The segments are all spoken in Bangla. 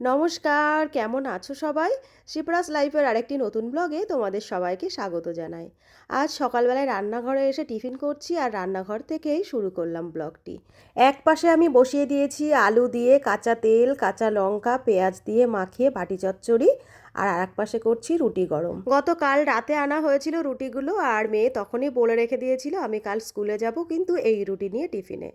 নমস্কার, কেমন আছো সবাই? শিপ্রাস লাইফের আরেকটি নতুন ব্লগে তোমাদের সবাইকে স্বাগত জানাই। আজ সকালবেলায় রান্নাঘরে এসে টিফিন করছি আর রান্নাঘর থেকেই শুরু করলাম ব্লগটি এক পাশে আমি বসিয়ে দিয়েছি আলু দিয়ে কাঁচা তেল, কাঁচা লঙ্কা, পেঁয়াজ দিয়ে মাখিয়ে বাটি চচ্চড়ি আর আরেক পাশে করছি রুটি গরম। গতকাল রাতে আনা হয়েছিল রুটিগুলো আর মেয়ে তখনই বলে রেখে দিয়েছিল, আমি কাল স্কুলে যাব কিন্তু এই রুটি নিয়ে টিফিনে।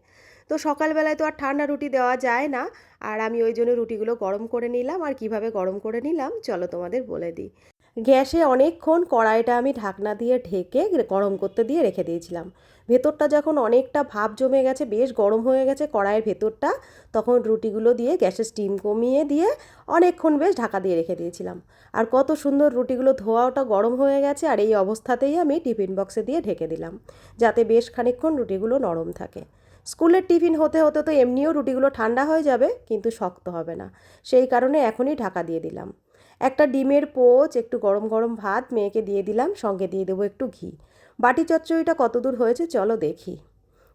তো সকালবেলায় তো আর ঠান্ডা রুটি দেওয়া যায় না। আর আমি ওই জন্য রুটিগুলো গরম করে নিলাম। আর কীভাবে গরম করে নিলাম, চলো তোমাদের বলে দিই। গ্যাসে অনেকক্ষণ কড়াইটা আমি ঢাকনা দিয়ে ঢেকে গরম করতে দিয়ে রেখে দিয়েছিলাম। ভেতরটা যখন অনেকটা ভাপ জমে গেছে, বেশ গরম হয়ে গেছে কড়াইয়ের ভেতরটা, তখন রুটিগুলো দিয়ে গ্যাসের স্টিম কমিয়ে দিয়ে অনেকক্ষণ বেশ ঢাকা দিয়ে রেখে দিয়েছিলাম। আর কত সুন্দর রুটিগুলো ধোয়াটা গরম হয়ে গেছে, আর এই অবস্থাতেই আমি টিফিন বক্সে দিয়ে ঢেকে দিলাম, যাতে বেশ খানিকক্ষণ রুটিগুলো নরম থাকে। স্কুলের টিফিন হতে হতে তো এমনিও রুটিগুলো ঠান্ডা হয়ে যাবে, কিন্তু শক্ত হবে না। সেই কারণে এখনই ঢাকা দিয়ে দিলাম। একটা ডিমের পোচ, একটু গরম গরম ভাত মেয়েকে দিয়ে দিলাম, সঙ্গে দিয়ে দেবো একটু ঘি। বাটি চচ্চড়িটা কত দূর হয়েছে চলো দেখি।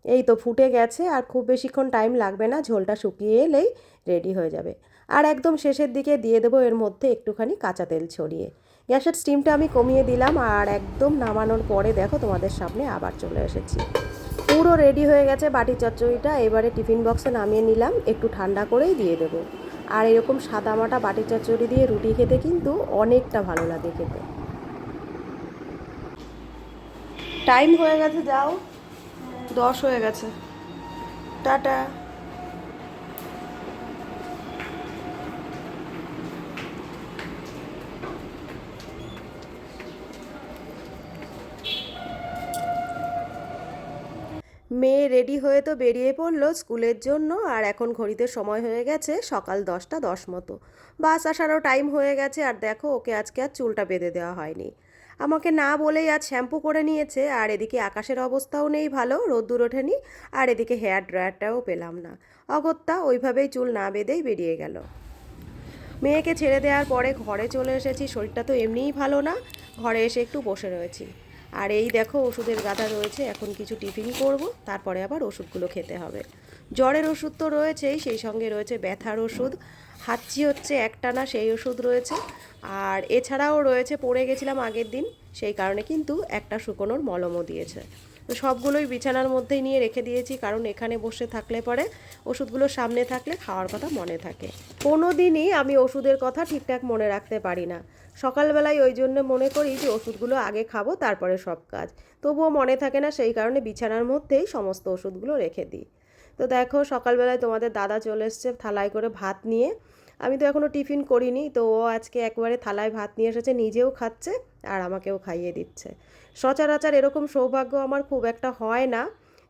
এই তো ফুটে গেছে, আর খুব বেশিক্ষণ টাইম লাগবে না, ঝোলটা শুকিয়ে এলেই রেডি হয়ে যাবে। আর একদম শেষের দিকে দিয়ে দেবো এর মধ্যে একটুখানি কাঁচা তেল ছড়িয়ে। গ্যাসের স্টিমটা আমি কমিয়ে দিলাম, আর একদম নামানোর পরে দেখো তোমাদের সামনে আবার চলে এসেছি। পুরো রেডি হয়ে গেছে বাটি চচ্চড়িটা। এবারে টিফিন বক্সে নামিয়ে নিলাম, একটু ঠান্ডা করেই দিয়ে দেব। আর এরকম সাদামাটা বাটি চচ্চড়ি দিয়ে রুটি খেতে কিন্তু অনেকটা ভালো লাগে খেতে। টাইম হয়ে গেছে, যাও। দশ হয়ে গেছে। টাটা। মেয়ে রেডি হয়ে তো বেরিয়ে পড়ল স্কুলের জন্য আর এখন ঘড়িতে সময় হয়ে গেছে সকাল দশটা দশ মতো। বাস আসারও টাইম হয়ে গেছে আর দেখো ওকে আজকে আর চুলটা বেঁধে দেওয়া হয়নি। আমাকে না বলেই আজ শ্যাম্পু করে নিয়েছে আর এদিকে আকাশের অবস্থাও নেই ভালো, রোদ্দুর ওঠেনি আর এদিকে হেয়ার ড্রায়ারটাও পেলাম না। অগত্যা ওইভাবেই চুল না বেঁধেই বেরিয়ে গেল। মেয়েকে ছেড়ে দেওয়ার পরে ঘরে চলে এসেছি, শরীরটা তো এমনিই ভালো না। ঘরে এসে একটু বসে রয়েছি। আর এই দেখো ওষুধের গাদা রয়েছে, এখন কিছু টিফিন করব, তারপরে আবার ওষুধগুলো খেতে হবে। জ্বরের ওষুধ তো রয়েছেই, সেই সঙ্গে রয়েছে ব্যথার ওষুধ। হাঁচি হচ্ছে একটানা, সেই ওষুধ রয়েছে। আর এছাড়াও রয়েছে, পড়ে গেছিলাম আগের দিন, সেই কারণে কিন্তু একটা শুকোনোর মলমও দিয়েছে। তো সবগুলোই বিছানার মধ্যেই নিয়ে রেখে দিয়েছি, কারণ এখানে বসে থাকলে পরে ওষুধগুলো সামনে থাকলে খাওয়ার কথা মনে থাকে। কোনো দিনই আমি ওষুধের কথা ঠিকঠাক মনে রাখতে পারি না। সকালবেলায় ওই জন্য মনে করি যে ওষুধগুলো আগে খাব, তারপরে সব কাজ। তবুও মনে থাকে না সেই কারণে বিছানার মধ্যেই সমস্ত ওষুধগুলো রেখে দিই। তো দেখো, সকালবেলায় তোমাদের দাদা চলে এসছে থালায় করে ভাত নিয়ে। আমি তো এখনও টিফিন করিনি, তো ও আজকে একবারে থালায় ভাত নিয়ে এসেছে, নিজেও খাচ্ছে আর আমাকেও খাইয়ে দিচ্ছে। সচরাচর এরকম সৌভাগ্য আমার খুব একটা হয় না,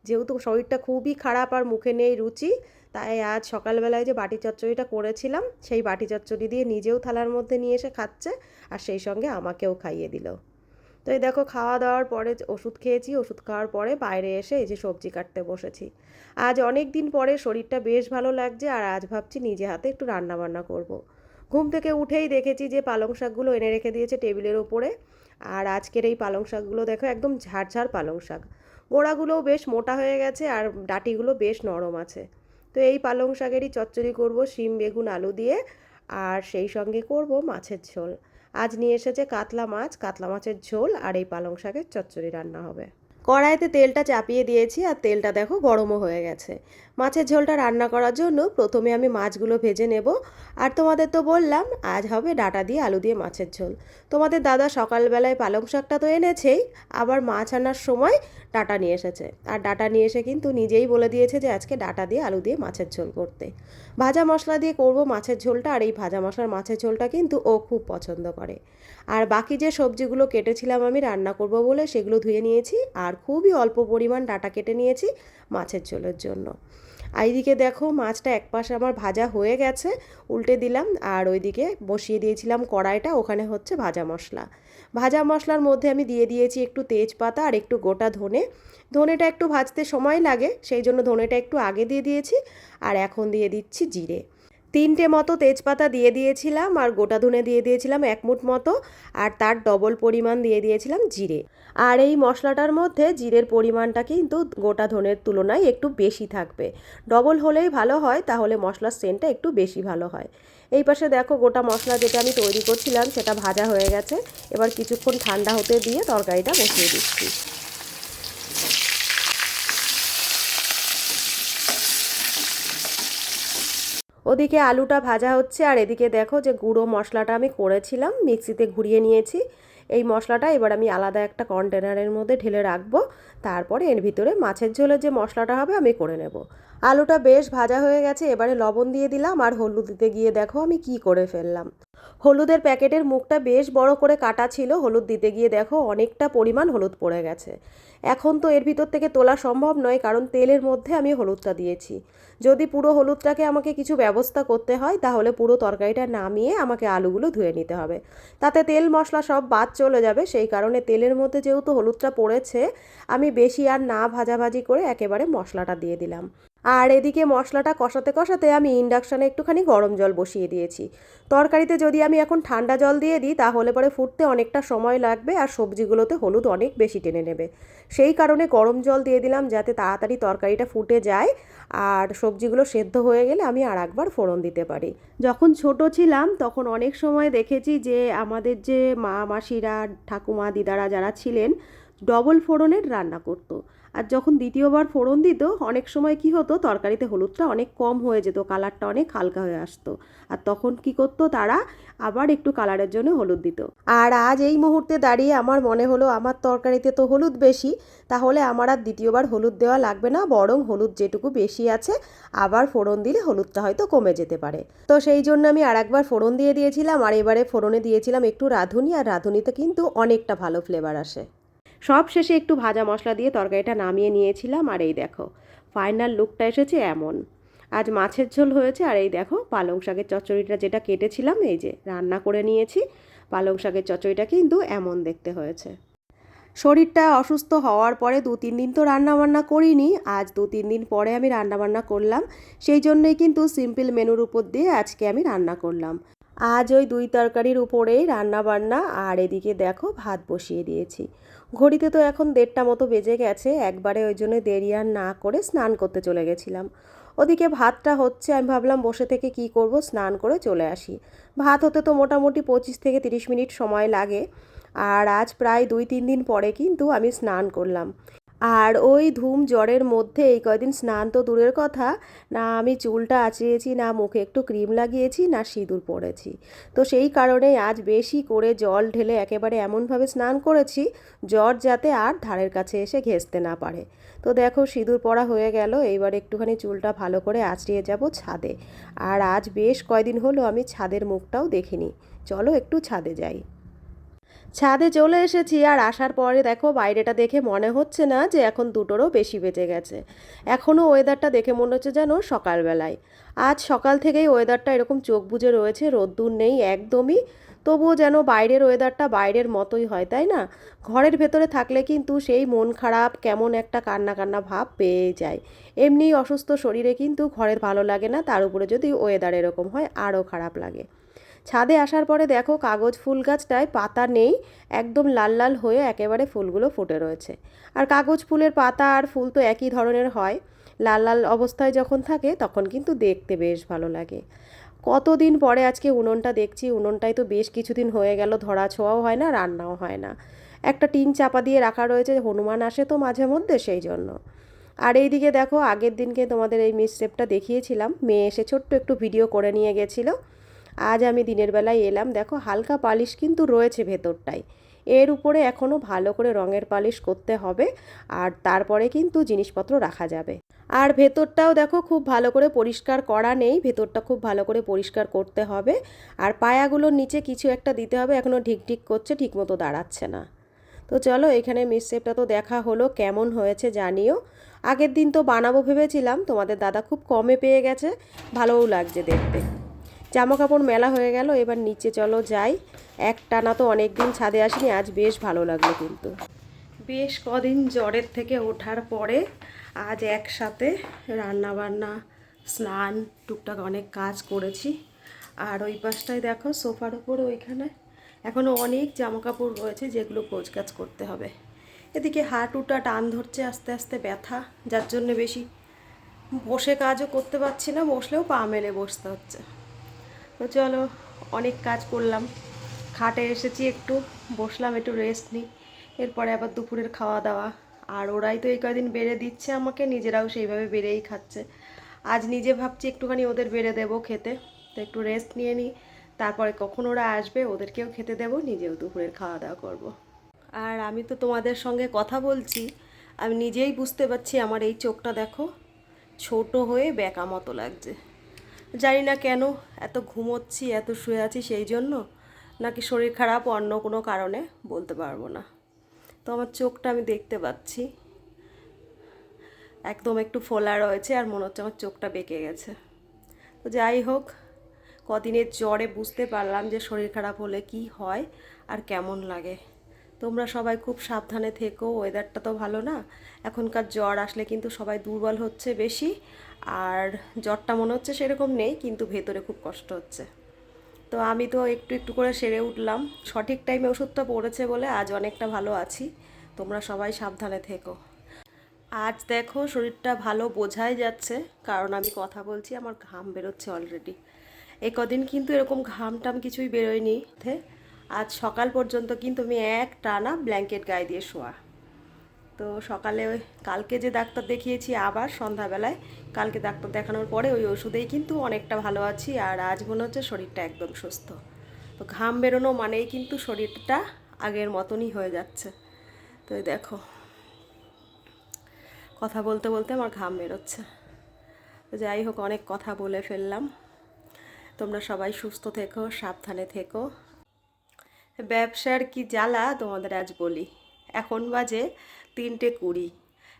যেহেতু শরীরটা খুবই খারাপ আর মুখে নেই রুচি, তাই আজ সকালবেলায় যে বাটি চচ্চড়িটা করেছিলাম, সেই বাটি চচ্চড়ি দিয়ে নিজেও থালার মধ্যে নিয়ে এসে খাচ্ছে আর সেই সঙ্গে আমাকেও খাইয়ে দিল। তো এই দেখো খাওয়া দাওয়ার পরে ওষুধ খেয়েছি, ওষুধ খাওয়ার পরে বাইরে এসে এই যে সবজি কাটতে বসেছি। আজ অনেক দিন পরে শরীরটা বেশ ভালো লাগছে আর আজ ভাবছি নিজে হাতে একটু রান্না বান্না করব। ঘুম থেকে উঠেই দেখেছি যে পালং শাকগুলো এনে রেখে দিয়েছে টেবিলের ওপরে আর আজকের এই পালং শাকগুলো দেখো একদম ঝাড়ঝাড় পালং শাক। গোড়াগুলোও বেশ মোটা হয়ে গেছে আর ডাটিগুলো বেশ নরম আছে। তো এই পালং শাকেরই চচ্চড়ি করব, শিম, বেগুন, আলু দিয়ে। আর সেই সঙ্গে করব মাছের ঝোল। আজ নিয়ে এসেছে কাতলা মাছ, কাতলা মাছের ঝোল আর এই পালং শাকের চচ্চড়ি রান্না হবে। কড়াইতে তেলটা চাপিয়ে দিয়েছি আর তেলটা দেখো গরমও হয়ে গেছে। মাছের ঝোলটা রান্না করার জন্য প্রথমে আমি মাছগুলো ভেজে নেব। আর তোমাদের তো বললাম, আজ হবে ডাটা দিয়ে আলু দিয়ে মাছের ঝোল। তোমাদের দাদা সকালবেলায় পালং শাকটা তো এনেছেই, আবার মাছ আনার সময় ডাটা নিয়ে এসেছে। আর ডাটা নিয়ে এসে কিন্তু নিজেই বলে দিয়েছে যে আজকে ডাটা দিয়ে আলু দিয়ে মাছের ঝোল করতে। ভাজা মশলা দিয়ে করব মাছের ঝোলটা, আর এই ভাজা মশলার মাছের ঝোলটা কিন্তু ও খুব পছন্দ করে। আর বাকি যে সবজিগুলো কেটেছিলাম আমি রান্না করব বলে সেগুলো ধুয়ে নিয়েছি, আর খুবই অল্প পরিমাণ ডাটা কেটে নিয়েছি মাছের ঝোলের জন্য। আর এইদিকে দেখো মাছটা এক পাশে আমার ভাজা হয়ে গেছে, উল্টে দিলাম আর ওইদিকে বসিয়ে দিয়েছিলাম কড়াইটা, ওখানে হচ্ছে ভাজা মশলা। ভাজা মশলার মধ্যে আমি দিয়ে দিয়েছি একটু তেজপাতা আর একটু গোটা ধনে। ধনেটা একটু ভাজতে সময় লাগে, সেই জন্য ধনেটা একটু আগে দিয়ে দিয়েছি আর এখন দিয়ে দিচ্ছি জিরে। তিনটে মতো তেজপাতা দিয়ে দিয়েছিলাম আর গোটা ধনে দিয়ে দিয়েছিলাম এক মুঠ মতো আর তার ডবল পরিমাণ দিয়ে দিয়েছিলাম জিরে। আর এই মশলাটার মধ্যে জিরের পরিমাণটা কিন্তু গোটা ধনের তুলনায় একটু বেশি থাকবে। ডবল হলেই ভালো হয়, তাহলে মশলার সেন্টটা একটু বেশি ভালো হয়। এই পাশে দেখো গোটা মশলা যেটা আমি তৈরি করছিলাম, সেটা ভাজা হয়ে গেছে। এবার কিছুক্ষণ ঠান্ডা হতে দিয়ে তরকারিটা বসিয়ে দিচ্ছি। ওদিকে আলুটা ভাজা হচ্ছে আর এদিকে দেখো যে গুঁড়ো মশলাটা আমি করেছিলাম, মিক্সিতে ঘুরিয়ে নিয়েছি। এই মশলাটা এবার আমি আলাদা একটা কন্টেনারের মধ্যে ঢেলে রাখব, তারপরে এর ভিতরে মাছের ঝোলের যে মশলাটা হবে আমি করে নেব। আলুটা বেশ ভাজা হয়ে গেছে, এবারে লবণ দিয়ে দিলাম আর হলুদ দিতে গিয়ে দেখো আমি কি করে ফেললাম। হলুদের প্যাকেটের মুখটা বেশ বড় করে কাটা ছিল, হলুদ দিতে গিয়ে দেখো অনেকটা পরিমাণ হলুদ পড়ে গেছে। এখন তো এর ভিতর থেকে তোলা সম্ভব নয়, কারণ তেলের মধ্যে আমি হলুদটা দিয়েছি। যদি পুরো হলুদটাকে আমাকে কিছু ব্যবস্থা করতে হয়, তাহলে পুরো তরকারিটা নামিয়ে আমাকে আলুগুলো ধুয়ে নিতে হবে। তাতে তেল মশলা সব বাদ চলে যাবে, সেই কারণে তেলের মধ্যে যেহেতু হলুদটা পড়েছে, আমি বেশি আর না ভাজাভাজি করে একেবারে মশলাটা দিয়ে দিলাম। আর এদিকে মশলাটা কষাতে কষাতে আমি ইন্ডাকশানে একটুখানি গরম জল বসিয়ে দিয়েছি। তরকারিতে যদি আমি এখন ঠান্ডা জল দিয়ে দিই, তাহলে পরে ফুটতে অনেকটা সময় লাগবে আর সবজিগুলোতে হলুদ অনেক বেশি টেনে নেবে। সেই কারণে গরম জল দিয়ে দিলাম যাতে তাড়াতাড়ি তরকারিটা ফুটে যায় আর সবজিগুলো সেদ্ধ হয়ে গেলে আমি আর একবার ফোড়ন দিতে পারি। যখন ছোট ছিলাম, তখন অনেক সময় দেখেছি যে আমাদের যে মা, মাসিরা, ঠাকুমা, দিদারা যারা ছিলেন ডবল ফোড়নের রান্না করতো। আর যখন দ্বিতীয়বার ফোড়ন দিত, অনেক সময় কি হতো, তরকারিতে হলুদটা অনেক কম হয়ে যেত, কালারটা অনেক হালকা হয়ে আসতো। আর তখন কি করতো তারা, আবার একটু কালারের জন্য হলুদ দিত। আর আজ এই মুহূর্তে দাঁড়িয়ে আমার মনে হলো, আমার তরকারিতে তো হলুদ বেশি, তাহলে আমার আর দ্বিতীয়বার হলুদ দেওয়া লাগবে না, বরং হলুদ যেটুকু বেশি আছে, আবার ফোড়ন দিলে হলুদটা হয়তো কমে যেতে পারে। তো সেই জন্য আমি আর একবার ফোড়ন দিয়ে দিয়েছিলাম, আর এবারে ফোড়নে দিয়েছিলাম একটু রাঁধুনি, আর রাঁধুনিতে কিন্তু অনেকটা ভালো ফ্লেভার আসে। সব শেষে একটু ভাজা মশলা দিয়ে তরকারিটা নামিয়ে নিয়েছিলাম, আর এই দেখো ফাইনাল লুকটা এসেছে এমন। আজ মাছের ঝোল হয়েছে, আর এই দেখো, পালং শাকের চচ্চড়িটা যেটা কেটেছিলাম, এই যে রান্না করে নিয়েছি, পালং শাকের চচ্চড়িটা কিন্তু এমন দেখতে হয়েছে। শরীরটা অসুস্থ হওয়ার পরে দু তিন দিন তো রান্নাবান্না করিনি, আজ দু তিন দিন পরে আমি রান্নাবান্না করলাম, সেই জন্যই কিন্তু সিম্পল মেনুর উপর দিয়ে আজকে আমি রান্না করলাম। আজ ওই দুই তরকারির উপরেই রান্নাবান্না, আর এদিকে দেখো, ভাত বসিয়ে দিয়েছি। ঘড়িতে তো এখন দেড়টা মতো বেজে গেছে, একবারে ওই জন্য দেরি আর না করে স্নান করতে চলে গেছিলাম। ওদিকে ভাতটা হচ্ছে, আমি ভাবলাম বসে থেকে কি করব, স্নান করে চলে আসি। ভাত হতে তো মোটামুটি পঁচিশ থেকে তিরিশ মিনিট সময় লাগে, আর আজ প্রায় দুই তিন দিন পরে কিন্তু আমি স্নান করলাম। আর ওই ধুম জ্বরের মধ্যে এই কয়দিন স্নান তো দূরের কথা, না আমি চুলটা আঁচড়িয়েছি না মুখে একটু ক্রিম লাগিয়েছি, না সিঁদুর পরেছি। তো সেই কারণেই আজ বেশি করে জল ঢেলে একেবারে এমনভাবে স্নান করেছি, জ্বর যাতে আর ধারের কাছে এসে ঘেঁচতে না পারে। তো দেখো সিঁদুর পরা হয়ে গেল, এইবার একটুখানি চুলটা ভালো করে আঁচড়িয়ে যাব ছাদে। আর আজ বেশ কয়দিন হলো আমি ছাদের মুখটাও দেখিনি। চলো একটু ছাদে যাই। ছাদে চলে এসেছি আর আসার পরে দেখো বাইরেটা দেখে মনে হচ্ছে না যে এখন দুটোরও বেশি বেজে গেছে। এখনও ওয়েদারটা দেখে মনে হচ্ছে যেন সকালবেলায়। আজ সকাল থেকেই ওয়েদারটা এরকম চোখ বুজে রয়েছে, রোদ্দুর নেই একদমই। তবুও যেন বাইরের ওয়েদারটা বাইরের মতোই হয়, তাই না? ঘরের ভেতরে থাকলে কিন্তু সেই মন খারাপ, কেমন একটা কান্না কান্না ভাব পেয়ে যায়। এমনি অসুস্থ শরীরে কিন্তু ঘরের ভালো লাগে না, তার উপরে যদি ওয়েদার এরকম হয়, আরও খারাপ লাগে। ছাদে আসার পরে দেখো কাগজ ফুল গাছটায় পাতা নেই, একদম লাল লাল হয়ে একেবারে ফুলগুলো ফুটে রয়েছে। আর কাগজ ফুলের পাতা আর ফুল তো একই ধরনের হয়। লাল লাল অবস্থায় যখন থাকে তখন কিন্তু দেখতে বেশ ভালো লাগে। কতদিন পরে আজকে উনুনটা দেখছি উনুনটাই তো বেশ কিছুদিন হয়ে গেল, ধরা ছোঁয়াও হয় না, রান্নাও হয় না। একটা টিন চাপা দিয়ে রাখা রয়েছে, হনুমান আসে তো মাঝে মধ্যে সেই জন্য। আর এইদিকে দেখো আগের দিনকে তোমাদের এই মিসশেপটা দেখিয়েছিলাম, মেয়ে এসে ছোট্ট একটু ভিডিও করে নিয়ে গেছিল। আজ আমি দিনের বেলায় এলাম, দেখো হালকা পালিশ কিন্তু রয়েছে ভেতরটায়। এর উপরে এখনও ভালো করে রঙের পালিশ করতে হবে আর তারপরে কিন্তু জিনিসপত্র রাখা যাবে। আর ভেতরটাও দেখো খুব ভালো করে পরিষ্কার করা নেই, ভেতরটা খুব ভালো করে পরিষ্কার করতে হবে। আর পায়াগুলোর নিচে কিছু একটা দিতে হবে এখনও ঢিকঢিক করছে, ঠিকমতো দাঁড়াচ্ছে না। তো চলো এখানে মিসশেপটা তো দেখা হলো, কেমন হয়েছে জানিও। আগের দিন তো বানাবো ভেবেছিলাম, তোমাদের দাদা খুব কমে পেয়ে গেছে, ভালোও লাগছে দেখতে। জামা কাপড় মেলা হয়ে গেল, এবার নিচে চলো যাই। এক টানা তো অনেক দিন ছাদে আসিনি, আজ বেশ ভালো লাগল কিন্তু। বেশ কদিন জ্বরের থেকে ওঠার পরে আজ একসাথে রান্না বান্না স্নান, টুকটাক অনেক কাজ করেছি। আর ওই পাশটায় দেখো সোফার উপরে ওইখানে এখনও অনেক জামা কাপড় রয়েছে যেগুলো কাজ করতে হবে। এদিকে হাঁটুটা টান ধরছে, আস্তে আস্তে ব্যথা, যার জন্য বেশি বসে কাজও করতে পারছি না, বসলেও পা মেলে বসতে হচ্ছে। তো চলো, অনেক কাজ করলাম। খাটে এসেছি একটু, বসলাম, একটু রেস্ট নিই। এরপরে আবার দুপুরের খাওয়া দাওয়া আর ওরাই তো এই কদিন বেড়ে দিচ্ছে আমাকে, নিজেরাও সেইভাবে বেড়েই খাচ্ছে। আজ নিজে ভাবছি একটুখানি ওদের বেড়ে দেবো খেতে। তো একটু রেস্ট নিয়ে নিই। তারপরে কখন ওরা আসবে, ওদেরকেও খেতে দেবো, নিজেও দুপুরের খাওয়া দাওয়া করব। আর আমি তো তোমাদের সঙ্গে কথা বলছি, আমি নিজেই বুঝতে পারছি আমার এই চোখটা দেখো, ছোট হয়ে বেকা মতো লাগছে। জানি না কেন এত ঘুমোচ্ছি, এত শুয়ে আছি সেই জন্য, নাকি শরীর খারাপ অন্য কোনো কারণে বলতে পারব না। তো আমার চোখটা আমি দেখতে পাচ্ছি। একদম একটু ফোলা রয়েছে আর মনে হচ্ছে আমার চোখটা বেঁকে গেছে। তো যাই হোক, কদিনের জ্বরে বুঝতে পারলাম যে শরীর খারাপ হলে কি হয় আর কেমন লাগে। তোমরা সবাই খুব সাবধানে থেকো ওয়েদারটা তো ভালো না। এখনকার জ্বর আসলে কিন্তু সবাই দুর্বল হচ্ছে বেশি, আর জ্বরটা মনে হচ্ছে সেরকম নেই, কিন্তু ভেতরে খুব কষ্ট হচ্ছে। তো আমি তো একটু একটু করে সেরে উঠলাম। সঠিক টাইমে ওষুধটা পড়েছে বলে আজ অনেকটা ভালো আছি। তোমরা সবাই সাবধানে থেকো। আজ দেখো শরীরটা ভালো বোঝাই যাচ্ছে, কারণ আমি কথা বলছি, আমার ঘাম বেরোচ্ছে অলরেডি এ কদিন কিন্তু এরকম ঘাম টাম কিছুই বেরোয়নি। আজ সকাল পর্যন্ত কিন্তু আমি এক টানা ব্ল্যাঙ্কেট গায়ে দিয়ে শোয়া। তো সকালে ওই কালকে যে ডাক্তার দেখিয়েছি আবার সন্ধ্যাবেলায়, কালকে ডাক্তার দেখানোর পরে ওই ওষুধেই কিন্তু অনেকটা ভালো আছি আর আজ মনে হচ্ছে শরীরটা একদম সুস্থ। তো ঘাম বেরোনো মানেই কিন্তু শরীরটা আগের মতনই হয়ে যাচ্ছে। তো দেখো, কথা বলতে বলতে আমার ঘাম বেরোচ্ছে। তো যাই হোক, অনেক কথা বলে ফেললাম। তোমরা সবাই সুস্থ থেকো, সাবধানে থেকো। ব্যবসার কি জ্বালা তোমাদের আজ বলি? এখন বাজে তিনটে কুড়ি।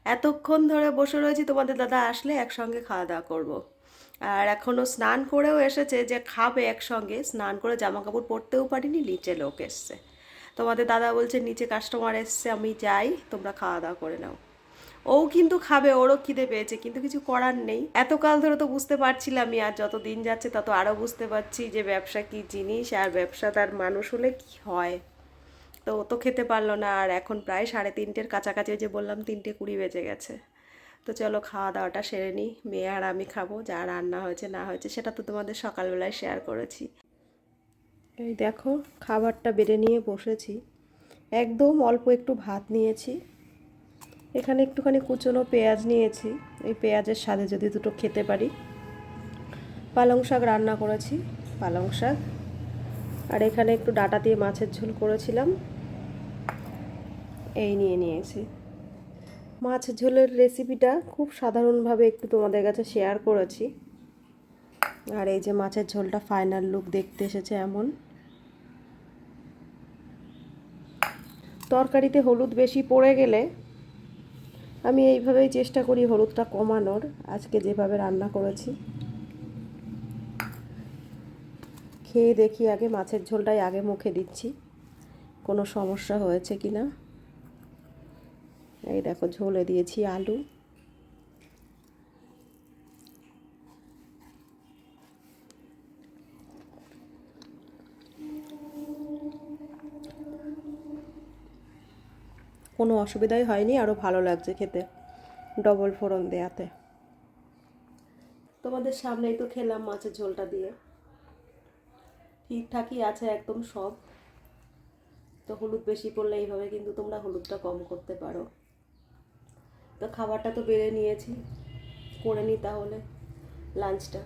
এতক্ষণ ধরে বসে রয়েছি, তোমাদের দাদা আসলে একসঙ্গে খাওয়া দাওয়া করব। আর এখনও স্নান করেও এসেছে যে খাবে একসঙ্গে। স্নান করে জামা কাপড় পরতেও পারিনি, নিচে লোক এসছে। তোমাদের দাদা বলছে, নিচে কাস্টমার এসছে, আমি যাই, তোমরা খাওয়া দাওয়া করে নাও। ও কিন্তু খাবে, ওরও খিদে পেয়েছে, কিন্তু কিছু করার নেই। এতকাল ধরে তো বুঝতে পারছিলামই, আর যত দিন যাচ্ছে তত আরও বুঝতে পারছি যে ব্যবসা কি জিনিস, আর ব্যবসা তার মানুষ হলে কি হয়। তো ও তো খেতে পারল না, আর এখন প্রায় সাড়ে তিনটের কাছাকাছি যে বললাম তিনটে কুড়ি বেজে গেছে। তো চলো খাওয়া দাওয়াটা সেরে নিই, মেয়ে আর আমি খাব, যা রান্না হয়েছে না হয়েছে সেটা তো তোমাদের সকালবেলায় শেয়ার করেছি। এই দেখো, খাবারটা বেড়ে নিয়ে বসেছি। একদম অল্প একটু ভাত নিয়েছি এখানে একটুখানি কুচনো পেঁয়াজ নিয়েছি। এই পেঁয়াজের স্বাদে যদি দুটো খেতে পারি। পালং শাক রান্না করেছি, পালং শাক। আর এখানে একটু ডাটা দিয়ে মাছের ঝোল করেছিলাম। এই নিয়ে নিয়েছি। মাছ ঝোলের রেসিপিটা খুব সাধারণভাবে একটু তোমাদের কাছে শেয়ার করেছি। আর এই যে মাছের ঝোলটা ফাইনাল লুক দেখতে এসেছে এমন। তরকারিতে হলুদ বেশি পড়ে গেলে আমি এইভাবেই চেষ্টা করি হলুদটা কমানোর। আজকে যেভাবে রান্না করেছি। খেয়ে দেখি আগে মাছের ঝোলটাই আগে মুখে দিচ্ছি। কোনো সমস্যা হয়েছে কি না এই দেখো, ঝোলে দিয়েছি আলু। কোনো অসুবিধাই হয়নি, আরও ভালো লাগছে খেতে। ডবল ফোড়ন দেয়াতে। তোমাদের সামনেই তো খেলাম মাছের ঝোলটা দিয়ে। ঠিকঠাকই আছে একদম সব। তো হলুদ বেশি পড়লে এইভাবে কিন্তু তোমরা হলুদটা কম করতে পারো। তো খাবারটা তো বেড়ে নিয়েছি। করে নিই তাহলে লাঞ্চটা